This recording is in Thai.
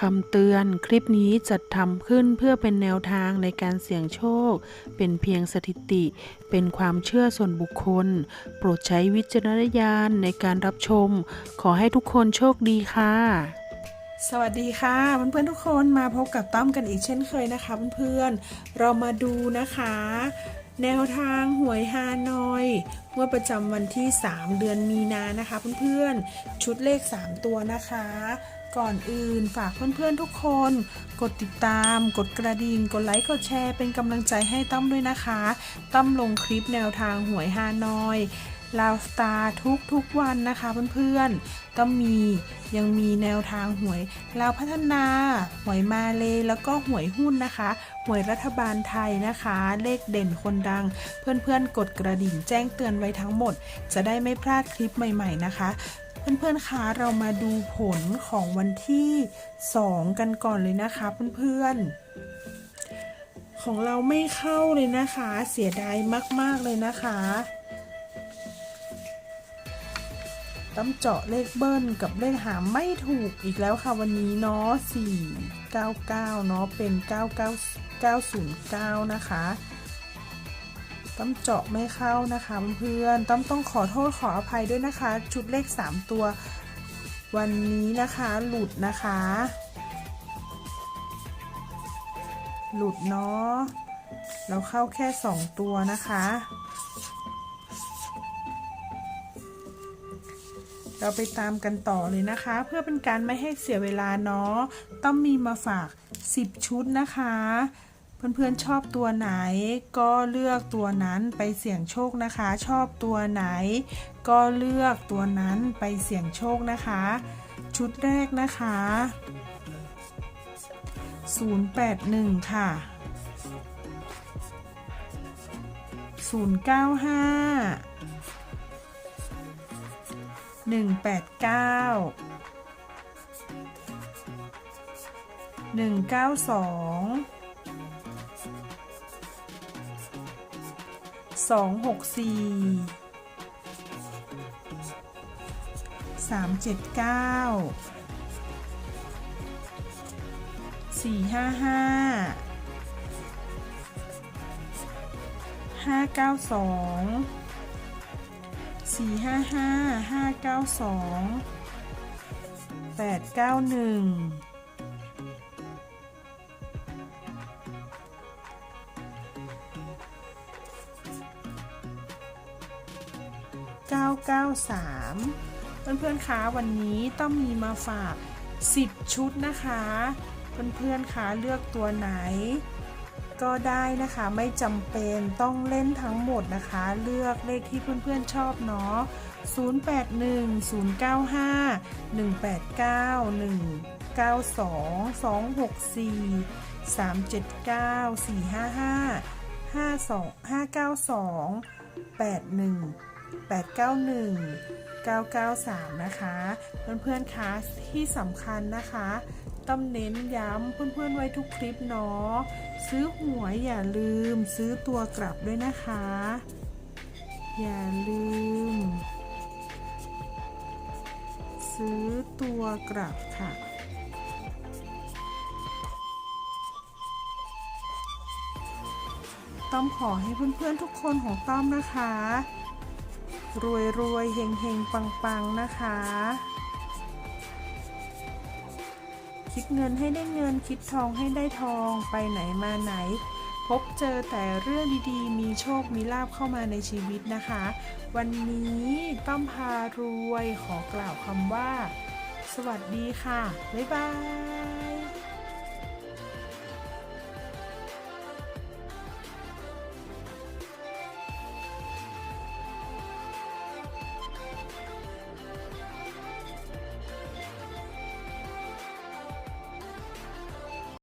คำเตือนคลิปนี้จัดทำขึ้นเพื่อเป็นแนวทางในการเสี่ยงโชค เป็นเพียงสถิติ เป็นความเชื่อส่วนบุคคล โปรดใช้วิจารณญาณในการรับชม ขอให้ทุกคนโชคดีค่ะ สวัสดีค่ะเพื่อนๆทุกคนมาพบกับต้อมกันอีกเช่นเคยนะคะเพื่อนๆเรามาดูนะคะ แนวทางหวยฮานอยเมื่อประจำวันที่ 3 เดือนมีนานะคะเพื่อนๆชุดเลข 3 ตัวนะคะ ก่อนอื่นฝากเพื่อนๆทุกคน กดติดตาม กดกระดิ่ง กดไลค์ กดแชร์ เป็นกำลังใจให้ต้อมด้วยนะคะต้อมลงคลิปแนวทางหวยฮานอยลาวสตาร์ทุกทุกๆวันนะคะเพื่อนๆต้อมมียังมีแนวทางหวยลาวพัฒนา หวยมาเลแล้วก็หวยหุ้นนะคะ หวยรัฐบาลไทยนะคะ เลขเด่นคนดัง เพื่อนๆกดกระดิ่งแจ้งเตือนไว้ทั้งหมด จะได้ไม่พลาดคลิปใหม่ ๆนะคะ เพื่อนๆคะเรามาดูผลของวันที่ 2 กันก่อนเลยนะคะเพื่อนๆ ของเราไม่เข้าเลยนะคะ เสียดายมากๆเลยนะคะ ต้องเจาะเลขเบิ้ลกับเลขหามไม่ถูกอีกแล้วค่ะวันนี้เนาะ499 เนาะเป็น 99909 นะคะ ต้อมเจาะไม่เข้านะคะเพื่อนต้อมต้องขอโทษขออภัยด้วยนะคะ ชุดเลข 3 ตัว วันนี้นะคะหลุดนะคะ หลุดเนาะเราเข้าแค่ 2 ตัวนะคะ เราไปตามกันต่อเลยนะคะ เพื่อเป็นการไม่ให้เสียเวลาเนาะต้องมีมาฝาก 10 ชุดนะคะ เพื่อนๆชอบตัวไหนก็เลือกตัวนั้นไปเสี่ยงโชคนะคะ ชอบตัวไหน ก็เลือกตัวนั้นไปเสี่ยงโชคนะคะ ชุดแรกนะคะ 081 ค่ะ 095 189 192 สองหกสี่สามเจ็ดเก้าสี่ห้าห้าห้าเก้าสองสี่ห้าห้าห้าเก้าสองแปดเก้าหนึ่ง เก้าเก้าสามเพื่อนๆคะวันนี้ต้องมีมาฝาก 10 ชุดนะคะ เพื่อนๆคะเลือกตัวไหน ก็ได้นะคะไม่จำเป็นต้องเล่นทั้งหมดนะคะ เลือกเลขที่เพื่อนๆชอบเนาะ081 095 189 192 264 379 455 52 592 81 891 993 นะคะ เพื่อนๆคะที่สำคัญนะคะต้องเน้นย้ำเพื่อนๆไว้ทุกคลิปเนาะซื้อหวยอย่าลืมซื้อตัวกลับด้วยนะคะ อย่าลืม ซื้อตัวกลับค่ะต้อมขอให้เพื่อนๆทุกคนของต้อมนะคะ รวยรวยเฮงเฮงปังปังนะคะ คิดเงินให้ได้เงินคิดทองให้ได้ทองไปไหนมาไหน พบเจอแต่เรื่องดีๆ มีโชคมีลาบเข้ามาในชีวิตนะคะ วันนี้ต้อมพารวยขอกล่าวคำว่า สวัสดีค่ะ บ๊ายบาย